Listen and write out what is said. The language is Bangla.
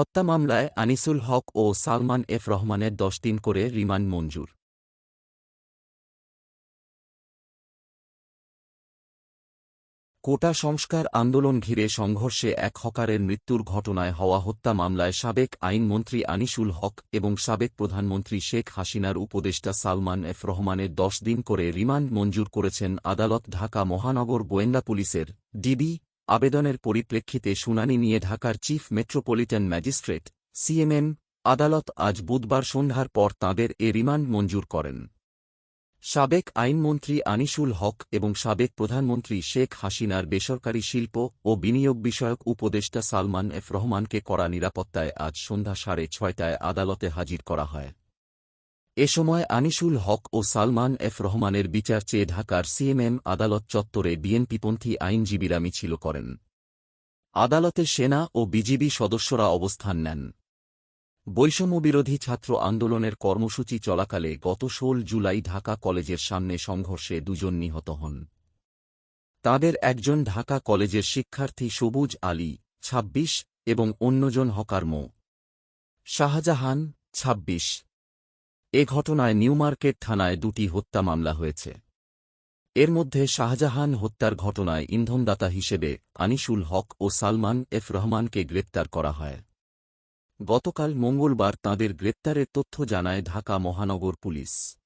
হত্যা মামলায় আনিসুল হক ও সালমান এফ রহমানের দশ দিন করে রিমান্ড মঞ্জুর। কোটা সংস্কার আন্দোলন ঘিরে সংঘর্ষে এক হকারের মৃত্যুর ঘটনায় হওয়া হত্যা মামলায় সাবেক আইনমন্ত্রী আনিসুল হক এবং সাবেক প্রধানমন্ত্রী শেখ হাসিনার উপদেষ্টা সালমান এফ রহমানের দশ দিন করে রিমান্ড মঞ্জুর করেছেন আদালত ঢাকা মহানগর গোয়েন্দা পুলিশের ডিবি আবেদনের পরিপ্রেক্ষিতে শুনানি নিয়ে ঢাকার চিফ মেট্রোপলিটন ম্যাজিস্ট্রেট সিএমএম আদালত আজ বুধবার সন্ধ্যার পর তাঁদের এ রিমান্ড মঞ্জুর করেন। সাবেক আইনমন্ত্রী আনিসুল হক এবং সাবেক প্রধানমন্ত্রী শেখ হাসিনার বেসরকারি শিল্প ও বিনিয়োগ বিষয়ক উপদেষ্টা সালমান এফ রহমানকে করা নিরাপত্তায় আজ সন্ধ্যা সাড়ে ছয়টায় আদালতে হাজির করা হয়। এ সময় আনিসুল হক ও সালমান এফ রহমানের বিচার চেয়ে ঢাকার সিএমএম আদালত চত্বরে বিএনপিপন্থী আইনজীবীরা মিছিল করেন। আদালতে সেনা ও বিজিবি সদস্যরা অবস্থান নেন। বৈষম্যবিরোধী ছাত্র আন্দোলনের কর্মসূচি চলাকালে গত ষোল জুলাই ঢাকা কলেজের সামনে সংঘর্ষে দুজন নিহত হন। তাদের একজন ঢাকা কলেজের শিক্ষার্থী সবুজ আলী ২৬ এবং অন্যজন হকার মো। শাহজাহান ২৬ এ ঘটনায় নিউমার্কেট থানায় দুটি হত্যা মামলা হয়েছে। এর মধ্যে শাহজাহান হত্যার ঘটনায় ইন্ধনদাতা হিসেবে আনিসুল হক ও সালমান এফ রহমানকে গ্রেপ্তার করা হয়। গতকাল মঙ্গলবার তাঁদের গ্রেপ্তারের তথ্য জানায় ঢাকা মহানগর পুলিশ।